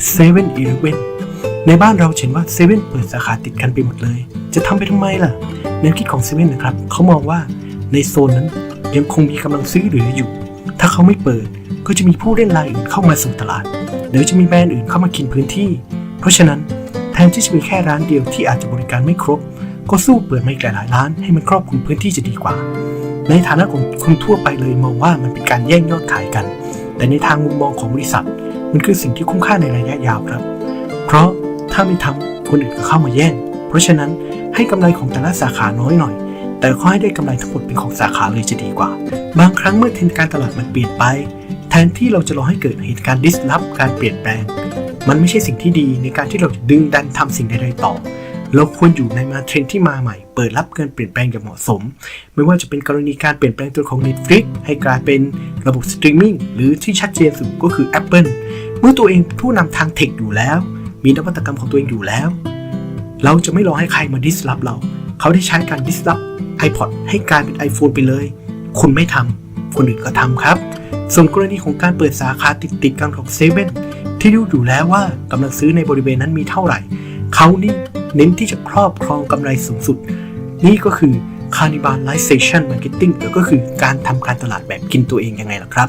7 e เ e ่ e อในบ้านเราเห็นว่าเซเว่นเปิดสาขาติดกันไปหมดเลย จะทำไปทำไมล่ะแนวคิดของเซเว่นนะครับเขามองว่าในโซนนั้นยังคงมีกำลังซื้อเหลืออยู่ ถ้าเขาไม่เปิดก็จะมีผู้เล่นรายอื่นเข้ามาสู่ตลาด เดี๋ยวจะมีแบรนด์อื่นเข้ามากินพื้นที่ เพราะฉะนั้นแทนที่จะมีแค่ร้านเดียวที่อาจจะบริการไม่ครบ ก็สู้เปิดมาอีกหลายร้านให้มันครอบคลุมพื้นที่จะดีกว่า ในฐานะของคนทั่วไปเลยมองว่ามันเป็นการแย่งยอดขายกัน แต่ในทางมุมมองของบริษัท มันคือสิ่งที่คุ้มค่าในระยะยาวครับ เพราะถ้าไม่ทำคนอื่นก็เข้ามาแย่ง เพราะฉะนั้นให้กำไรของแต่ละสาขาน้อยหน่อย แต่ขอให้ได้กำไรทั้งหมดเป็นของสาขาเลยจะดีกว่า บางครั้งเมื่อเทรนด์การตลาดมันเปลี่ยนไป แทนที่เราจะรอให้เกิดเหตุการณ์ดิสลอฟการเปลี่ยนแปลง มันไม่ใช่สิ่งที่ดีในการที่เราจะดึงดันทำสิ่งใดๆต่อเราควรอยู่ในมาเทรนที่มาใหม่ เปิดรับการเปลี่ยนแปลงอย่างเหมาะสม ไม่ว่าจะเป็นกรณีการเปลี่ยนแปลงตัวของ Netflix ให้กลายเป็น ระบบสตรีมมิ่งหรือที่ชัดเจนสุดก็คือ Apple เมื่อตัวเองผู้นำทางเทคอยู่แล้ว มีนวัตกรรมของตัวเองอยู่แล้ว เราจะไม่รอให้ใครมาดิสลอฟเรา เขาได้ใช้การดิสลอฟ iPod ให้กลายเป็น iPhone ไปเลย คุณไม่ทำคนอื่นก็ทำครับ ส่วนกรณีของการเปิดสาขาติดติดกันของเซเว่นที่รู้อยู่แล้วว่ากำลังซื้อในบริเวณนั้นมีเท่าไหร่ เขานี่เน้นที่จะครอบครองกำไรสูงสุด นี่ก็คือ cannibalization marketing หรือก็คือการทำการตลาดแบบกินตัวเองยังไงล่ะครับ